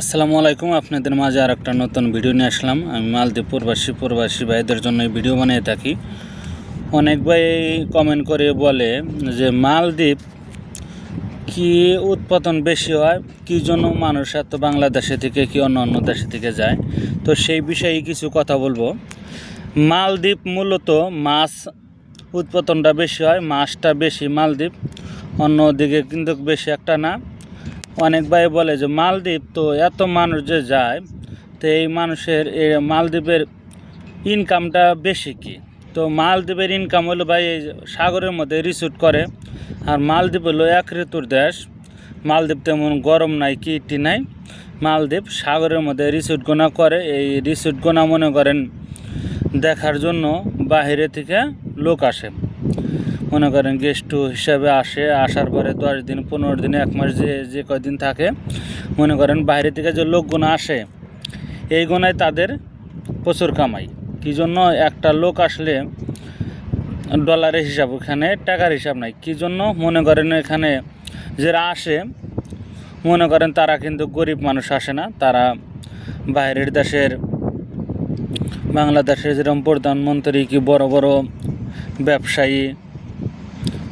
আসসালামু আলাইকুম, আপনাদের মাঝে আর একটা নতুন ভিডিও নিয়ে আসলাম। আমি মালদ্বীপ প্রবাসী প্রবাসী ভাইদের জন্য এই ভিডিও বানিয়ে থাকি। অনেক ভাই কমেন্ট করে বলে যে, মালদ্বীপ কি উৎপাদন বেশি হয়? কী জন্য মানুষ এত বাংলাদেশে থেকে কি অন্য অন্য দেশে থেকে যায়? তো সেই বিষয়ে কিছু কথা বলব। মালদ্বীপ মূলত মাছ উৎপাদনটা বেশি হয়, মাছটা বেশি মালদ্বীপ। অন্যদিকে কিন্তু বেশি একটা না। অনেক ভাই বলে যে, মালদ্বীপ তো এত মানুষ যে যায়, তো এই মানুষের এই মালদ্বীপের ইনকামটা বেশি কি? তো মালদ্বীপের ইনকাম হলো ভাই এই সাগরের মধ্যে রিসুট করে, আর মালদ্বীপ হলো এক ঋতুর দেশ। মালদ্বীপ তেমন গরম নাই কিটি নাই। মালদ্বীপ সাগরের মধ্যে রিসুট গোনা করে, এই রিসুট গোনা মনে করেন দেখার জন্য বাইরে থেকে লোক আসে। মনে করেন গেস্ট হিসাবে আসে, আসার পরে দশ দিন, পনেরো দিন, এক মাস যে যে কয়দিন থাকে, মনে করেন বাইরে থেকে যে লোকগুলো আসে, এই গুণায় তাদের প্রচুর কামাই। কী জন্য একটা লোক আসলে ডলারের হিসাব ওখানে, টাকার হিসাব নাই। কী জন্য? মনে করেন এখানে যারা আসে, মনে করেন তারা কিন্তু গরিব মানুষ আসে না। তারা বাইরের দেশের, বাংলাদেশের যেরকম প্রধানমন্ত্রী কি বড় বড় ব্যবসায়ী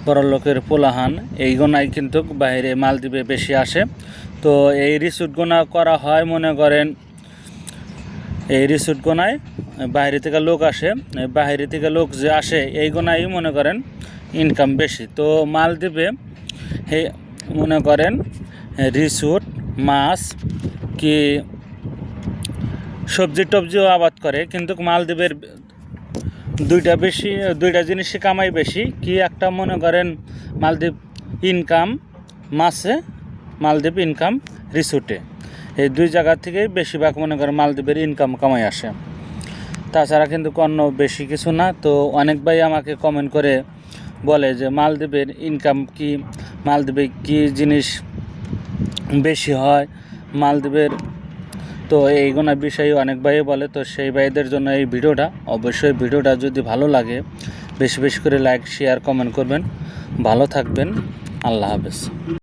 বড় লোকের পোলাহান। এই গোনায় কিন্তু বাইরে মালদ্বীপে বেশি আসে। তো এই রিসুট গোনা করা হয়, মনে করেন, এই রিসুট গোনায় বাইরে থেকে লোক আসে। বাইরে থেকে লোক যে আসে, এই গোনায় মনে করেন ইনকাম বেশি। তো মালদ্বীপে হে, মনে করেন রিসুট মাছ কি সবজি টবজিও আবাদ করে, কিন্তু মালদ্বীপের দুইটা বেশি, দুইটা জিনিসই কামাই বেশি। কি একটা মনে করেন মালদ্বীপ ইনকাম মাসে মালদ্বীপ ইনকাম রিসোর্টে এই দুই জায়গা থেকেই বেশিরভাগ মনে করেন মালদ্বীপের ইনকাম কামাই আসে। তাছাড়া কিন্তু অন্য বেশি কিছু না। তো অনেক ভাই আমাকে কমেন্ট করে বলে যে, মালদ্বীপের ইনকাম কি, মালদ্বীপে কি জিনিস বেশি হয়? মালদ্বীপের তো এইগুলো বিষয়ে অনেক ভাই বলে, তো সেই ভাইদের জন্য এই ভিডিওটা, অবশ্যই ভিডিওটা যদি ভালো লাগে, বেশি বেশি করে লাইক শেয়ার কমেন্ট করবেন। ভালো থাকবেন। আল্লাহ হাফেজ।